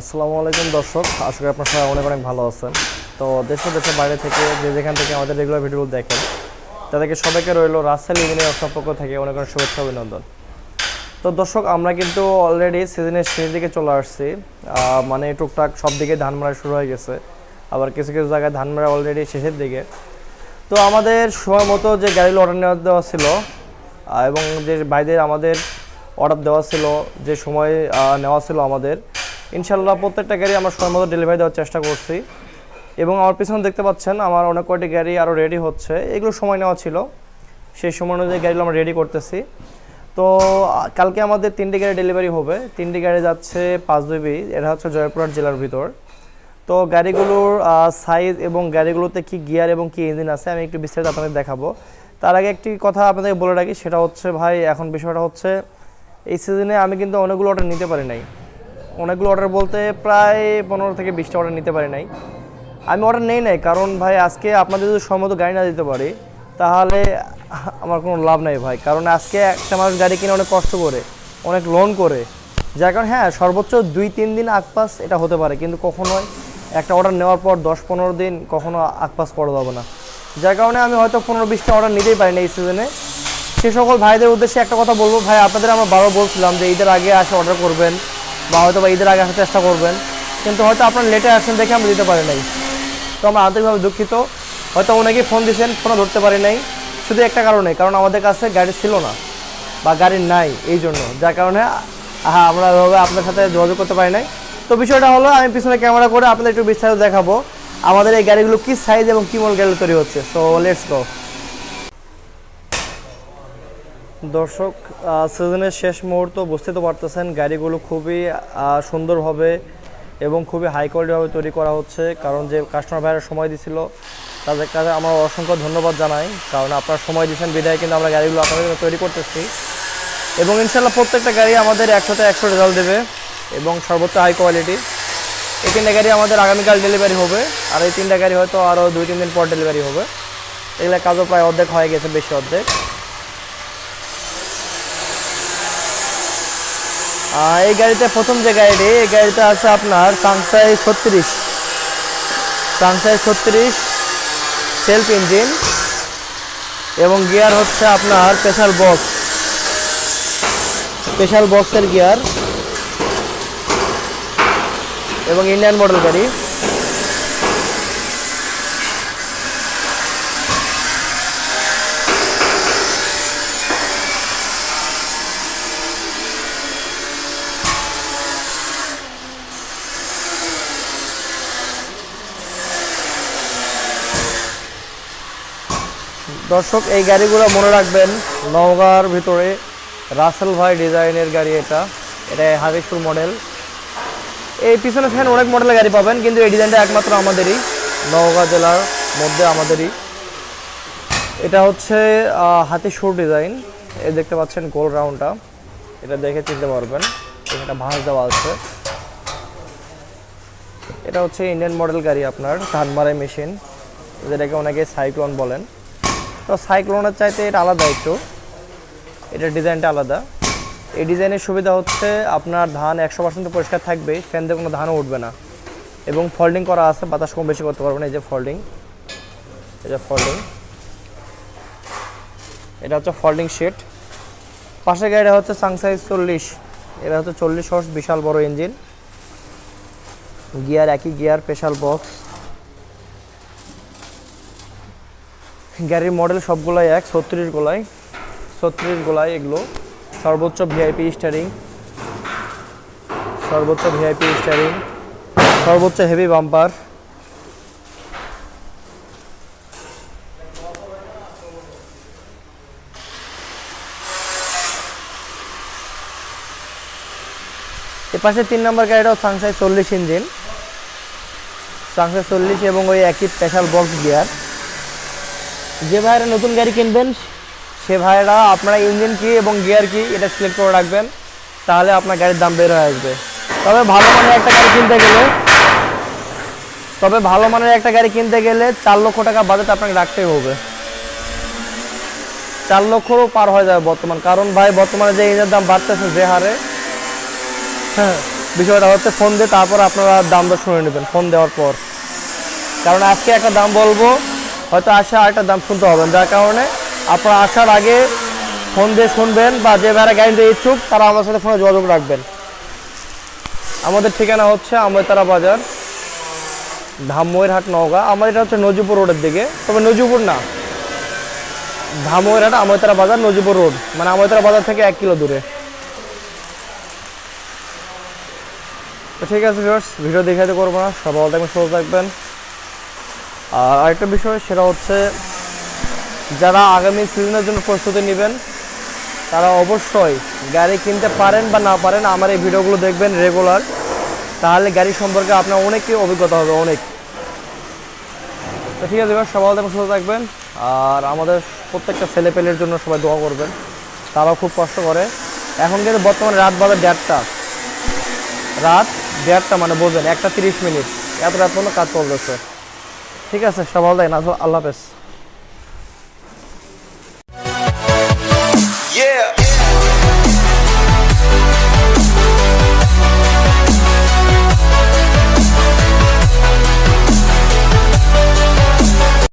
আসসালামু আলাইকুম দর্শক, আশা করি আপনার সবাই অনেক অনেক ভালো আছেন। তো দেশ দেশের বাইরে থেকে যে যেখান থেকে আমাদের রেগুলার ভিডিওগুলো দেখেন, তাদেরকে সবাইকে রইল রাসেল ইঞ্জিনিয়ার সম্পর্ক থেকে অনেক অনেক শুভেচ্ছা অভিনন্দন। তো দর্শক, আমরা কিন্তু অলরেডি সিজনের শেষের দিকে চলে আসছি। মানে টুকটাক সব দিকে ধান মারা শুরু হয়ে গেছে। আবার কিছু কিছু জায়গায় ধান মারা অলরেডি শেষের দিকে। তো আমাদের সময় মতো যে গাড়িগুলো অর্ডার নেওয়া দেওয়া ছিল এবং যে বাইদের আমাদের অর্ডার দেওয়া ছিল, যে সময় নেওয়া ছিল আমাদের ইনশাল্লাহ প্রত্যেকটা গাড়ি আমরা সময় মতো ডেলিভারি দেওয়ার চেষ্টা করছি। এবং আমার পিছনে দেখতে পাচ্ছেন, আমার অনেক কয়টি গাড়ি আরও রেডি হচ্ছে। এগুলো সময় নেওয়া ছিল। সেই সময় অনুযায়ী গাড়িগুলো আমরা রেডি করতেছি। তো, কালকে আমাদের তিনটি গাড়ি ডেলিভারি হবে। তিনটি গাড়ি যাচ্ছে পাঁচ দুই এটা হচ্ছে জয়পুরহাট জেলার ভিতর। তো, গাড়িগুলোর সাইজ এবং গাড়িগুলোতে কি গিয়ার এবং কি ইঞ্জিন আছে, আমি একটু বিস্তারিত আপনাদের দেখাবো। তার আগে একটি কথা আপনাদের বলে রাখি, সেটা হচ্ছে ভাই, এখন বিষয়টা হচ্ছে, এই সিজনে আমি কিন্তু অনেকগুলো অর্ডার নিতে পারি নাই। অনেকগুলো অর্ডার বলতে প্রায় পনেরো থেকে বিশটা অর্ডার নিতে পারি নাই। আমি অর্ডার নেই নাই, কারণ ভাই আজকে আপনাদের যদি সময় গাড়ি না দিতে পারি, তাহলে আমার কোনো লাভ নাই ভাই। কারণ আজকে একটা মানুষ গাড়ি কিনে অনেক কষ্ট করে, অনেক লোন করে। যার কারণে হ্যাঁ সর্বোচ্চ দুই তিন দিন আকপাস এটা হতে পারে, কিন্তু কখনোই একটা অর্ডার নেওয়ার পর দশ পনেরো দিন কখনো আকপাস পড়া যাবে না। যার কারণে আমি হয়তো পনেরো বিশটা অর্ডার নিতেই পারি না এই সিজনে সে সকল ভাইদের উদ্দেশ্যে একটা কথা বলব, ভাই, আপনাদের আমরা বারো বলছিলাম যে ঈদের আগে আসে অর্ডার করবেন। বা হয়তো বা ঈদের আগে আসার চেষ্টা করবেন। কিন্তু হয়তো আপনার লেটে আসেন দেখে আমরা দিতে পারি নাই। তো আমরা আন্তরিকভাবে দুঃখিত। হয়তো অনেকেই ফোন দিয়েছেন ফোনও ধরতে পারি নাই। শুধু একটা কারণে, কারণ আমাদের কাছে গাড়ি ছিল না বা গাড়ি নাই এই জন্য। যার কারণে হ্যাঁ আমরা এভাবে আপনার সাথে যোগাযোগ করতে পারি নাই। তো বিষয়টা হলো, আমি পিছনে ক্যামেরা করে আপনাদের একটু বিস্তারিত দেখাবো। আমাদের এই গাড়িগুলো কী সাইজ এবং কী মল গাড়ি তৈরি হচ্ছে। সো লেটস গো দর্শক সিজনের শেষ মুহূর্ত বুঝতে তো পারতেছেন, গাড়িগুলো খুবই সুন্দরভাবে এবং খুবই হাই কোয়ালিটিভাবে তৈরি করা হচ্ছে। কারণ যে কাস্টমার ভাইয়েরা সময় দিছিল, তাদের কাছে আমার অসংখ্য ধন্যবাদ জানাই। কারণ আপনারা সময় দিয়েছেন, বিদায় কিন্তু আমরা গাড়িগুলো আপনাদের জন্য তৈরি করতেছি। এবং ইনশাল্লাহ প্রত্যেকটা গাড়ি আমাদের একশোতে একশো রেজাল্ট দেবে এবং সর্বোচ্চ হাই কোয়ালিটি এই তিনটা গাড়ি আমাদের আগামীকাল ডেলিভারি হবে। আর এই তিনটা গাড়ি হয়তো আরও দুই, তিন দিন পর ডেলিভারি হবে। এগুলো কাজও প্রায় অর্ধেক হয়ে গেছে, বেশি অর্ধেক। এই গাড়িতে প্রথম যে গাড়িটি, এই গাড়িটা আছে আপনার সানসাই ছত্রিশ। সানসাই ছত্রিশ সেলফ ইঞ্জিন এবং গিয়ার হচ্ছে আপনার স্পেশাল বক্স স্পেশাল বক্সের গিয়ার এবং ইন্ডিয়ান মডেল গাড়ি। দর্শক, এই গাড়িগুলো মনে রাখবেন, নওগাঁর ভিতরে রাসেল ভাই ডিজাইনের গাড়ি এটা। এটা হাবিবপুর মডেল এই পিছনে ফ্যান অনেক মডেলের গাড়ি পাবেন, কিন্তু এই ডিজাইনটা একমাত্র আমাদেরই, নওগাঁ জেলার মধ্যে আমাদেরই। এটা হচ্ছে হাতি সুর ডিজাইন। এই দেখতে পাচ্ছেন গোল রাউন্ডটা। এটা দেখে চিনতে পারবেন, এখানে ভাঁজ দেওয়া আছে। এটা হচ্ছে ইন্ডিয়ান মডেল গাড়ি আপনার, ধানমারাই মেশিন যেটাকে অনেকে সাইক্লোন বলেন। তো সাইক্লোনের চাইতে এটা আলাদা একটু। এটার ডিজাইনটা আলাদা। এই ডিজাইনের সুবিধা হচ্ছে আপনার ধান একশো পার্সেন্ট পরিষ্কার থাকবে, ফ্যান দিয়ে কোনো ধানও উঠবে না। এবং ফোল্ডিং করা আছে, বাতাস কম বেশি করতে পারবেন, এই যে ফোল্ডিং যে ফোল্ডিং এটা হচ্ছে ফোল্ডিং শিট পাশে গাড়িটা হচ্ছে সাংসাইজ চল্লিশ। এটা হচ্ছে চল্লিশ হর্স বিশাল বড় ইঞ্জিন গিয়ার একই গিয়ার স্পেশাল বক্স গাড়ির মডেল সবগুলাই এক, ছত্রিশ গোলায় ছত্রিশ গোলায় এগুলো। সর্বোচ্চ ভিআইপি স্টারিং সর্বোচ্চ ভিআইপি স্টারিং সর্বোচ্চ হেভি বাম্পার পাশে তিন নম্বর গাড়িটাও সাংসাই চল্লিশ ইঞ্জিন সাংসাই চল্লিশ এবং ওই একই স্পেশাল বক্স গিয়ার যে ভাইয়েরা নতুন গাড়ি কিনবেন, সে ভাইয়েরা আপনারা ইঞ্জিন কি এবং গিয়ার কি, এটা সিলেক্ট করে রাখবেন, তাহলে আপনার গাড়ির দাম বের হয়ে আসবে। তবে ভালো মানের একটা গাড়ি কিনতে গেলে, তবে ভালো মানের একটা গাড়ি কিনতে গেলে চার লক্ষ টাকা বাজেট আপনাকে রাখতেই হবে। চার লক্ষরও পার হয়ে যাবে বর্তমান, কারণ ভাই বর্তমানে যে ইঞ্জিনের দাম বাড়তেছে যে হারে হ্যাঁ বিষয়টা হচ্ছে ফোন দিয়ে তারপর আপনারা দাম দর শুনে নেবেন ফোন দেওয়ার পর। কারণ আজকে একটা দাম বলব হয়তো আসে আরেকটা দাম শুনতে হবে যার কারণে আপনারা আসার আগে ফোন দিয়ে শুনবেন বা যে ভাড়া গাড়ি দিয়ে ইচ্ছুক, তারা আমার সাথে ফোনে যোগাযোগ রাখবেন। আমাদের ঠিকানা হচ্ছে আমতারা বাজার ধামইরহাট নওগাঁ। আমার এটা হচ্ছে নজিপুর রোডের দিকে। তবে নজিপুর না ধামইরহাট আমতারা বাজার নজিপুর রোড। মানে আমতারা বাজার থেকে এক কিলো দূরে। ঠিক আছে ভিডিও দেখাতে করব না। থাকবেন, সুস্থ থাকবেন। আর আরেকটা বিষয়, সেটা হচ্ছে যারা আগামী সিজনের জন্য প্রস্তুতি নেবেন, তারা অবশ্যই গাড়ি কিনতে পারেন বা না পারেন, আমার এই ভিডিওগুলো দেখবেন রেগুলার তাহলে গাড়ি সম্পর্কে আপনার অনেকই অভিজ্ঞতা হবে, অনেক। তো ঠিক আছে এবার সবাই সুস্থ থাকবেন, আর আমাদের প্রত্যেকটা ছেলেপেলের জন্য সবাই দোয়া করবেন, তারাও খুব কষ্ট করে। এখন কিন্তু বর্তমানে রাত বাজে দেড়টা। রাত দেড়টা মানে বোঝেন, একটা তিরিশ মিনিট। এত রাত পর্যন্ত কাজ চলতেছে। ঠিক আছে সবাই আল্লাহ হাফেজ।